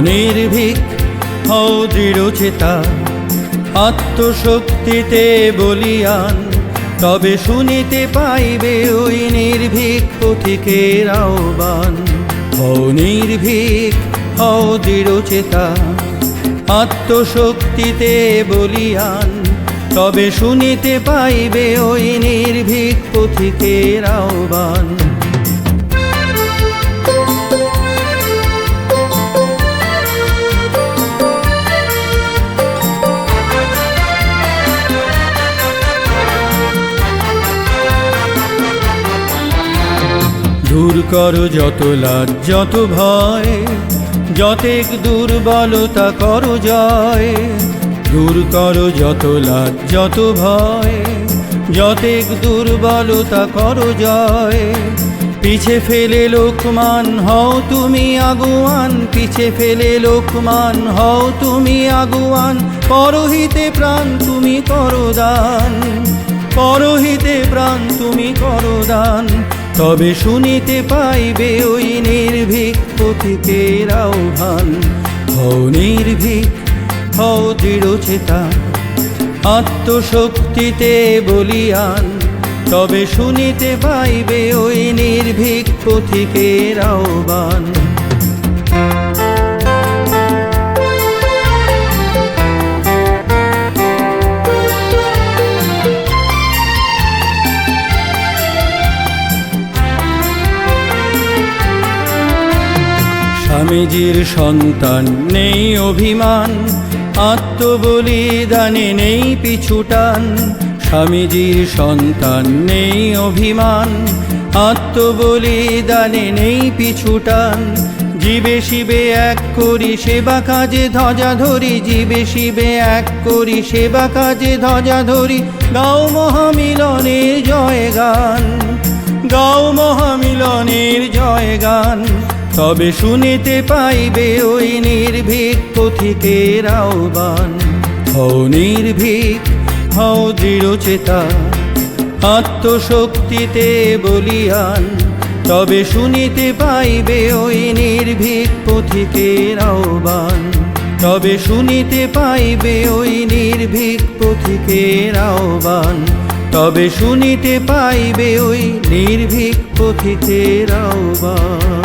নির্ভীক হও আত্মশক্তিতে বলিয়ান, তবে শুনিতে পাইবে ওই নির্ভীক পথিকের আহ্বান। হও নির্ভীক, হও দৃঢ়চেতা আত্মশক্তিতে বলিয়ান, তবে শুনিতে পাইবে ওই নির্ভীক পথিকের আহ্বান। দূর করো যত লাজ, যত ভয়। যতেক দুর্বলতা করো জয়। দূর করো যত লাজ, যত ভয়। যতেক দুর্বলতা করো জয়। পিছে ফেলে লোকমান, হও তুমি আগুয়ান। পিছে ফেলে লোকমান, হও তুমি আগুয়ান। পরহিতে প্রাণ তুমি করো দান পরহিতে প্রাণ তুমি করো দান তবে শুনিতে পাইবে ওই নির্ভীক পথিকের আহ্বান। হও নির্ভীক, হও দৃঢ়চেতা, আত্মশক্তিতে বলিয়ান। তবে শুনিতে পাইবে ওই নির্ভীক পথিকের আহ্বান। স্বামীজির সন্তান, নেই অভিমান। আত্মবলিদানে নেই পিছুটান স্বামীজির সন্তান, নেই অভিমান। আত্মবলিদানে নেই পিছুটান জীবে শিবে এক করি সেবা কাজে ধ্বজা ধরি। জীবে শিবে এক করি সেবা কাজে ধ্বজা ধরি। গাও মহামিলনের জয় গান। গাও মহামিলনের জয় গান। তবে শুনিতে পাইবে ওই নির্ভীক পথিকের আহ্বান। হও নির্ভীক, হও দৃঢ়চেতা আত্মশক্তিতে বলিয়ান। তবে শুনিতে পাইবে ওই নির্ভীক পথিকের আহ্বান। তবে শুনিতে পাইবে ওই নির্ভীক পথিকের আহ্বান। তবে শুনিতে পাইবে ওই নির্ভীক পথিকের আহ্বান।